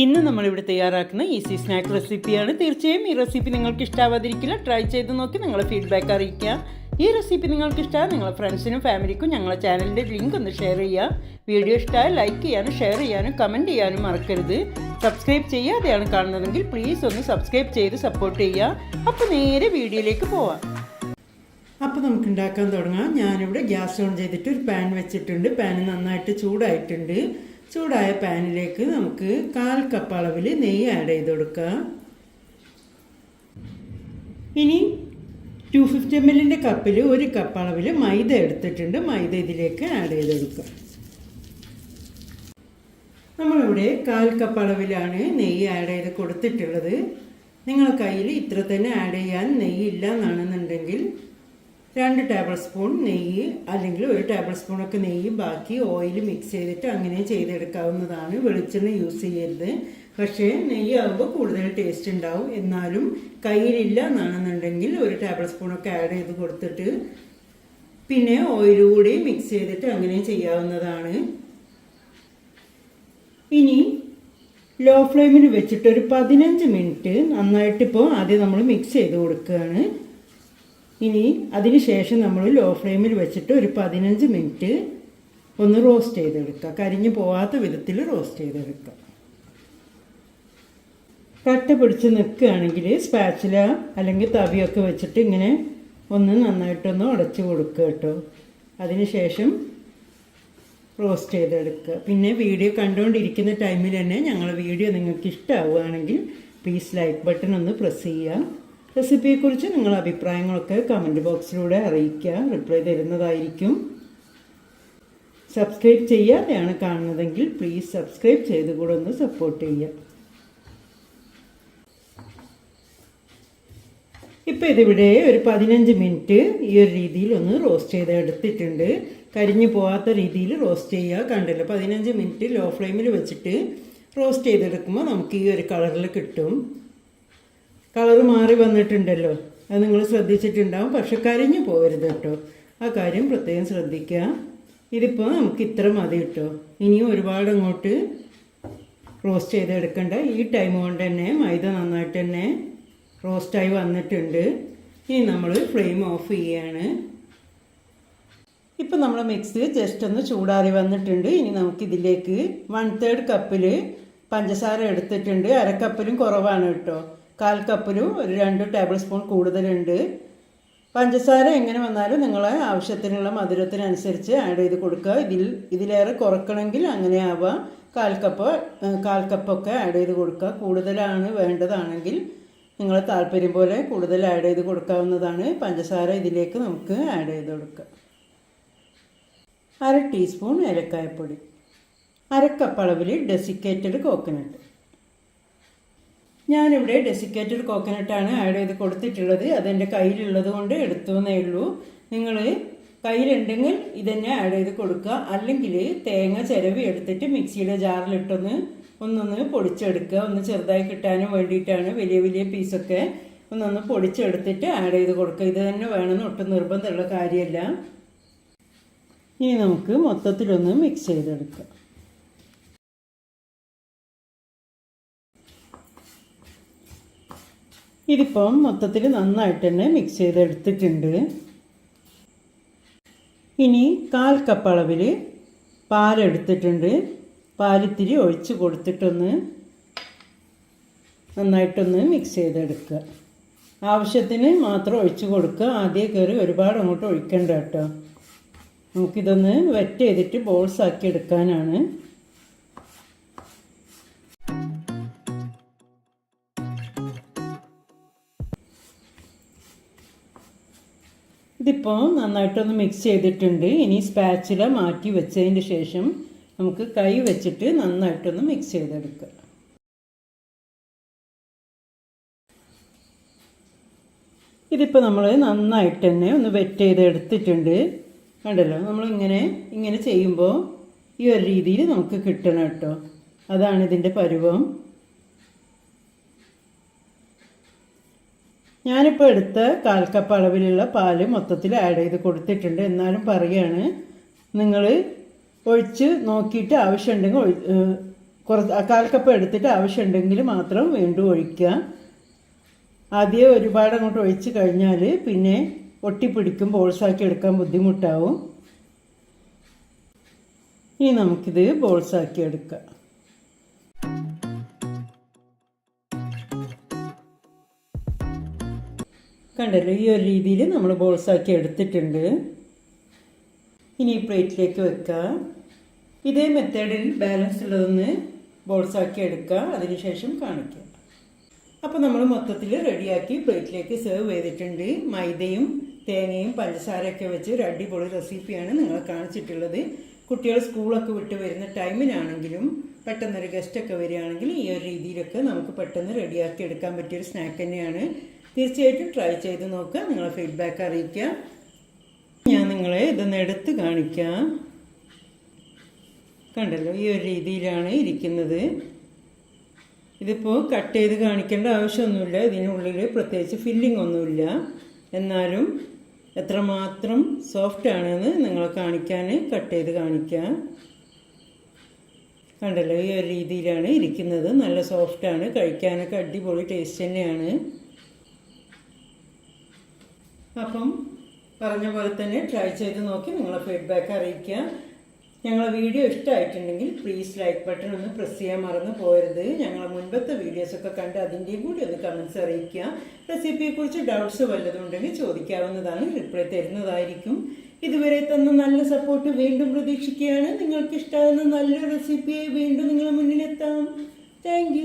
ഇന്ന് നമ്മളിവിടെ തയ്യാറാക്കുന്ന ഈസി സ്നാക്ക് റെസിപ്പിയാണ് തീർച്ചയായും ഈ റെസിപ്പി നിങ്ങൾക്ക് ഇഷ്ടാവാതിരിക്കില്ല ട്രൈ ചെയ്ത് നോക്കി നിങ്ങളെ ഫീഡ്ബാക്ക് അറിയിക്കുക ഈ റെസിപ്പി നിങ്ങൾക്ക് ഇഷ്ടമാണ് നിങ്ങളെ ഫ്രണ്ട്സിനും ഫാമിലിക്കും ഞങ്ങളെ ചാനലിന്റെ ലിങ്ക് ഒന്ന് ഷെയർ ചെയ്യുക വീഡിയോ ഇഷ്ടമായ ലൈക്ക് ചെയ്യാനും ഷെയർ ചെയ്യാനും കമന്റ് ചെയ്യാനും മറക്കരുത്. സബ്സ്ക്രൈബ് ചെയ്യാതെയാണ് കാണുന്നതെങ്കിൽ പ്ലീസ് ഒന്ന് സബ്സ്ക്രൈബ് ചെയ്ത് സപ്പോർട്ട് ചെയ്യുക. അപ്പോൾ നേരെ വീഡിയോയിലേക്ക് പോവാം. അപ്പോൾ നമുക്ക് ഉണ്ടാക്കാൻ തുടങ്ങാം. ഞാനിവിടെ ഗ്യാസ് ഓൺ ചെയ്തിട്ട് ഒരു പാൻ വെച്ചിട്ടുണ്ട്. പാൻ നന്നായിട്ട് ചൂടായിട്ടുണ്ട്. ചൂടായ പാനിലേക്ക് നമുക്ക് കാൽ കപ്പ് അളവിൽ നെയ്യ് ആഡ് ചെയ്ത് കൊടുക്കാം. ഇനി ടു ഫിഫ്റ്റി എം എല്ലിന്റെ കപ്പിൽ ഒരു കപ്പ് അളവിൽ മൈദ എടുത്തിട്ടുണ്ട്. മൈദ ഇതിലേക്ക് ആഡ് ചെയ്ത് കൊടുക്കാം. നമ്മളിവിടെ കാൽ കപ്പ് അളവിലാണ് നെയ്യ് ആഡ് ചെയ്ത് കൊടുത്തിട്ടുള്ളത്. നിങ്ങളുടെ കയ്യിൽ ഇത്ര തന്നെ ആഡ് ചെയ്യാൻ നെയ്യ് ഇല്ല എന്നാണെന്നുണ്ടെങ്കിൽ രണ്ട് ടേബിൾ സ്പൂൺ നെയ്യ് അല്ലെങ്കിൽ ഒരു ടേബിൾ സ്പൂണൊക്കെ നെയ്യ് ബാക്കി ഓയിൽ മിക്സ് ചെയ്തിട്ട് അങ്ങനെ ചെയ്തെടുക്കാവുന്നതാണ്. വെളിച്ചെണ്ണ യൂസ് ചെയ്യരുത്. പക്ഷേ നെയ്യ് ആകുമ്പോൾ കൂടുതൽ ടേസ്റ്റ് ഉണ്ടാവും. എന്നാലും കയ്യിലില്ല എന്നാണെന്നുണ്ടെങ്കിൽ ഒരു ടേബിൾ സ്പൂണൊക്കെ ആഡ് ചെയ്ത് കൊടുത്തിട്ട് പിന്നെ ഓയിൽ കൂടി മിക്സ് ചെയ്തിട്ട് അങ്ങനെ ചെയ്യാവുന്നതാണ്. ഇനി ലോ ഫ്ലെയിമിൽ വെച്ചിട്ട് ഒരു പതിനഞ്ച് മിനിറ്റ് നന്നായിട്ടിപ്പോൾ ആദ്യം നമ്മൾ മിക്സ് ചെയ്ത് കൊടുക്കുകയാണ്. ഇനി അതിന് ശേഷം നമ്മൾ ലോ ഫ്ലെയിമിൽ വെച്ചിട്ട് ഒരു പതിനഞ്ച് മിനിറ്റ് ഒന്ന് റോസ്റ്റ് ചെയ്തെടുക്കുക. കരിഞ്ഞു പോവാത്ത വിധത്തിൽ റോസ്റ്റ് ചെയ്തെടുക്കുക. കട്ട പിടിച്ച് നിൽക്കുകയാണെങ്കിൽ സ്പാച്ചില അല്ലെങ്കിൽ തവിയൊക്കെ വെച്ചിട്ട് ഇങ്ങനെ ഒന്ന് നന്നായിട്ടൊന്ന് ഉടച്ച് കൊടുക്കുക കേട്ടോ. അതിന് ശേഷം റോസ്റ്റ് ചെയ്തെടുക്കുക. പിന്നെ വീഡിയോ കണ്ടുകൊണ്ടിരിക്കുന്ന ടൈമിൽ തന്നെ ഞങ്ങളുടെ വീഡിയോ നിങ്ങൾക്ക് ഇഷ്ടമാവുകയാണെങ്കിൽ പ്ലീസ് ലൈക്ക് ബട്ടൺ ഒന്ന് പ്രസ് ചെയ്യുക. റെസിപ്പിയെക്കുറിച്ച് നിങ്ങളുടെ അഭിപ്രായങ്ങളൊക്കെ കമന്റ് ബോക്സിലൂടെ അറിയിക്കുക. റിപ്ലൈ തരുന്നതായിരിക്കും. സബ്സ്ക്രൈബ് ചെയ്യാതെയാണ് കാണുന്നതെങ്കിൽ പ്ലീസ് സബ്സ്ക്രൈബ് ചെയ്ത് കൂടെ ഒന്ന് സപ്പോർട്ട് ചെയ്യുക. ഇപ്പോൾ ഇതിവിടെ ഒരു പതിനഞ്ച് മിനിറ്റ് ഈ ഒരു രീതിയിൽ ഒന്ന് റോസ്റ്റ് ചെയ്ത് എടുത്തിട്ടുണ്ട്. കരിഞ്ഞു പോകാത്ത രീതിയിൽ റോസ്റ്റ് ചെയ്യുക. കണ്ടല്ലോ? പതിനഞ്ച് മിനിറ്റ് ലോ ഫ്ലെയിമിൽ വെച്ചിട്ട് റോസ്റ്റ് ചെയ്തെടുക്കുമ്പോൾ നമുക്ക് ഈ ഒരു കളറിൽ കിട്ടും. കളർ മാറി വന്നിട്ടുണ്ടല്ലോ. അത് നിങ്ങൾ ശ്രദ്ധിച്ചിട്ടുണ്ടാവും. പക്ഷെ കരിഞ്ഞു പോകരുത് കേട്ടോ. ആ കാര്യം പ്രത്യേകം ശ്രദ്ധിക്കുക. ഇതിപ്പോൾ നമുക്ക് ഇത്ര മതി കേട്ടോ. ഇനിയും ഒരുപാട് അങ്ങോട്ട് റോസ്റ്റ് ചെയ്തെടുക്കണ്ട. ഈ ടൈം കൊണ്ട് തന്നെ മൈദ നന്നായിട്ട് തന്നെ റോസ്റ്റായി വന്നിട്ടുണ്ട്. ഇനി നമ്മൾ ഫ്ലെയിം ഓഫ് ചെയ്യാണ്. ഇപ്പം നമ്മൾ മിക്സ് ജസ്റ്റ് ഒന്ന് ചൂടാറി വന്നിട്ടുണ്ട്. ഇനി നമുക്കിതിലേക്ക് വൺ തേർഡ് കപ്പിൽ പഞ്ചസാര എടുത്തിട്ടുണ്ട്. അരക്കപ്പിലും കുറവാണ് കേട്ടോ. കാൽ കപ്പിലും ഒരു രണ്ട് ടേബിൾ സ്പൂൺ കൂടുതലുണ്ട്. പഞ്ചസാര എങ്ങനെ വന്നാലും നിങ്ങളെ ആവശ്യത്തിനുള്ള മധുരത്തിനനുസരിച്ച് ആഡ് ചെയ്ത് കൊടുക്കുക. ഇതിൽ ഇതിലേറെ കുറക്കണമെങ്കിൽ അങ്ങനെ ആവാം. കാൽ കപ്പ് കാൽ കപ്പൊക്കെ ആഡ് ചെയ്ത് കൊടുക്കുക. കൂടുതലാണ് വേണ്ടതാണെങ്കിൽ നിങ്ങൾ താല്പര്യം പോലെ കൂടുതൽ ആഡ് ചെയ്ത് കൊടുക്കാവുന്നതാണ്. പഞ്ചസാര ഇതിലേക്ക് നമുക്ക് ആഡ് ചെയ്ത് കൊടുക്കുക അര ടീസ്പൂൺ ഏലക്കായപ്പൊടി. അര കപ്പ് ഡെസിക്കേറ്റഡ് കോക്കനട്ട്. ഞാനിവിടെ ഡെസിക്കേറ്റഡ് കോക്കനട്ടാണ് ആഡ് ചെയ്ത് കൊടുത്തിട്ടുള്ളത്. അതെന്റെ കയ്യിലുള്ളത് കൊണ്ട് എടുത്തു എന്നേ ഉള്ളൂ. നിങ്ങൾ കയ്യിലുണ്ടെങ്കിൽ ഇതന്നെ ആഡ് ചെയ്ത് കൊടുക്കുക. അല്ലെങ്കിൽ തേങ്ങ ചിരവി എടുത്തിട്ട് മിക്സിയുടെ ജാറിലിട്ടൊന്ന് ഒന്നൊന്ന് പൊടിച്ചെടുക്കുക. ഒന്ന് ചെറുതായി കിട്ടാനും വേണ്ടിയിട്ടാണ് വലിയ വലിയ പീസൊക്കെ ഒന്നൊന്ന് പൊടിച്ചെടുത്തിട്ട് ആഡ് ചെയ്ത് കൊടുക്കുക. ഇത് തന്നെ വേണമെന്ന് ഒട്ടും നിർബന്ധമുള്ള കാര്യമല്ല. ഇനി നമുക്ക് മൊത്തത്തിലൊന്ന് മിക്സ് ചെയ്തെടുക്കാം. ഇതിപ്പം മൊത്തത്തിൽ നന്നായിട്ട് തന്നെ മിക്സ് ചെയ്തെടുത്തിട്ടുണ്ട്. ഇനി കാൽ കപ്പ് അളവിൽ പാലെടുത്തിട്ടുണ്ട്. പാലിത്തിരി ഒഴിച്ച് കൊടുത്തിട്ടൊന്ന് നന്നായിട്ടൊന്ന് മിക്സ് ചെയ്തെടുക്കുക. ആവശ്യത്തിന് മാത്രം ഒഴിച്ച് കൊടുക്കുക. ആദ്യം കയറി ഒരുപാട് അങ്ങോട്ട് ഒഴിക്കേണ്ട കേട്ടോ. നമുക്കിതൊന്ന് വെറ്റ് ചെയ്തിട്ട് ബോൾസ് ആക്കി എടുക്കാനാണ്. ഇതിപ്പോൾ നന്നായിട്ടൊന്ന് മിക്സ് ചെയ്തിട്ടുണ്ട്. ഇനി സ്പാച്ചില മാറ്റി വെച്ചതിന് ശേഷം നമുക്ക് കൈ വെച്ചിട്ട് നന്നായിട്ടൊന്ന് മിക്സ് ചെയ്തെടുക്കുക. ഇതിപ്പോൾ നമ്മൾ നന്നായിട്ട് തന്നെ ഒന്ന് വെറ്റ് ചെയ്ത് എടുത്തിട്ടുണ്ട് കണ്ടല്ലോ? നമ്മളിങ്ങനെ ഇങ്ങനെ ചെയ്യുമ്പോൾ ഈ ഒരു രീതിയിൽ നമുക്ക് കിട്ടണം കേട്ടോ. അതാണ് ഇതിന്റെ പരുവം. ഞാനിപ്പോൾ എടുത്ത കാൽ കപ്പ് അളവിലുള്ള പാൽ മൊത്തത്തിൽ ആഡ് ചെയ്ത് കൊടുത്തിട്ടുണ്ട്. എന്നാലും പറയുകയാണ് നിങ്ങൾ ഒഴിച്ച് നോക്കിയിട്ട് ആവശ്യമുണ്ടെങ്കിൽ കുറച്ച് കാൽ കപ്പ് എടുത്തിട്ട് ആവശ്യമുണ്ടെങ്കിൽ മാത്രം വീണ്ടും ഒഴിക്കുക. ആദ്യം ഒരുപാട് അങ്ങോട്ട് ഒഴിച്ച് കഴിഞ്ഞാൽ പിന്നെ ഒട്ടിപ്പിടിക്കും ബോൾസാക്കി എടുക്കാൻ ബുദ്ധിമുട്ടാവും. ഇനി നമുക്കിത് ബോൾസാക്കി എടുക്കാം. കണ്ടല്ലോ ഈ ഒരു രീതിയിൽ നമ്മൾ ബോൾസാക്കി എടുത്തിട്ടുണ്ട്. ഇനി പ്ലേറ്റിലേക്ക് വെക്കുക ഇതേ മെത്തേഡിൽ ബാലൻസ് ഉള്ളതൊന്ന് ബോൾസാക്കി എടുക്കുക അതിനുശേഷം കാണിക്കുക അപ്പോൾ നമ്മൾ മൊത്തത്തിൽ റെഡിയാക്കി പ്ലേറ്റിലേക്ക് സെർവ് ചെയ്തിട്ടുണ്ട്. മൈദയും തേങ്ങയും പഞ്ചസാരയൊക്കെ വെച്ച് ഒരു അടിപൊളി റെസിപ്പിയാണ് നിങ്ങൾ കാണിച്ചിട്ടുള്ളത്. കുട്ടികൾ സ്കൂളൊക്കെ വിട്ട് വരുന്ന ടൈമിനാണെങ്കിലും പെട്ടെന്നൊരു ഗസ്റ്റൊക്കെ വരികയാണെങ്കിൽ ഈ ഒരു രീതിയിലൊക്കെ നമുക്ക് പെട്ടെന്ന് റെഡിയാക്കി എടുക്കാൻ പറ്റിയൊരു സ്നാക്ക് തന്നെയാണ്. തീർച്ചയായിട്ടും ട്രൈ ചെയ്ത് നോക്കുക നിങ്ങളെ ഫീഡ്ബാക്ക് അറിയിക്കുക ഞാൻ നിങ്ങളെ ഇതൊന്ന് എടുത്ത് കാണിക്കാം. കണ്ടല്ലോ ഈ ഒരു രീതിയിലാണ് ഇരിക്കുന്നത്. ഇതിപ്പോൾ കട്ട് ചെയ്ത് കാണിക്കേണ്ട ആവശ്യമൊന്നുമില്ല. ഇതിനുള്ളിൽ പ്രത്യേകിച്ച് ഫില്ലിംഗ് ഒന്നുമില്ല. എന്നാലും എത്രമാത്രം സോഫ്റ്റ് ആണെന്ന് നിങ്ങളെ കാണിക്കാൻ കട്ട് ചെയ്ത് കാണിക്കാം. കണ്ടല്ലോ ഈ ഒരു രീതിയിലാണ് ഇരിക്കുന്നത്. നല്ല സോഫ്റ്റാണ് കഴിക്കാനൊക്കെ അടിപൊളി ടേസ്റ്റ് തന്നെയാണ്. അപ്പം പറഞ്ഞ പോലെ തന്നെ ട്രൈ ചെയ്ത് നോക്കി നിങ്ങളെ ഫീഡ്ബാക്ക് അറിയിക്കുക. ഞങ്ങളെ വീഡിയോ ഇഷ്ടമായിട്ടുണ്ടെങ്കിൽ പ്ലീസ് ലൈക്ക് ബട്ടൺ ഒന്ന് പ്രസ് ചെയ്യാൻ മറന്നു പോകരുത്. ഞങ്ങളെ മുൻപത്തെ വീഡിയോസൊക്കെ കണ്ട് അതിന്റെയും കൂടി ഒന്ന് കമൻസ് അറിയിക്കുക. റെസിപ്പിയെക്കുറിച്ച് ഡൗട്ട്സ് വല്ലതും ഉണ്ടെങ്കിൽ ചോദിക്കാവുന്നതാണ് റിപ്ലൈ തരുന്നതായിരിക്കും. ഇതുവരെ തന്ന നല്ല സപ്പോർട്ട് വീണ്ടും പ്രതീക്ഷിക്കുകയാണ്. നിങ്ങൾക്ക് ഇഷ്ടമാകുന്ന നല്ല റെസിപ്പിയെ വീണ്ടും നിങ്ങളുടെ മുന്നിലെത്താം. താങ്ക്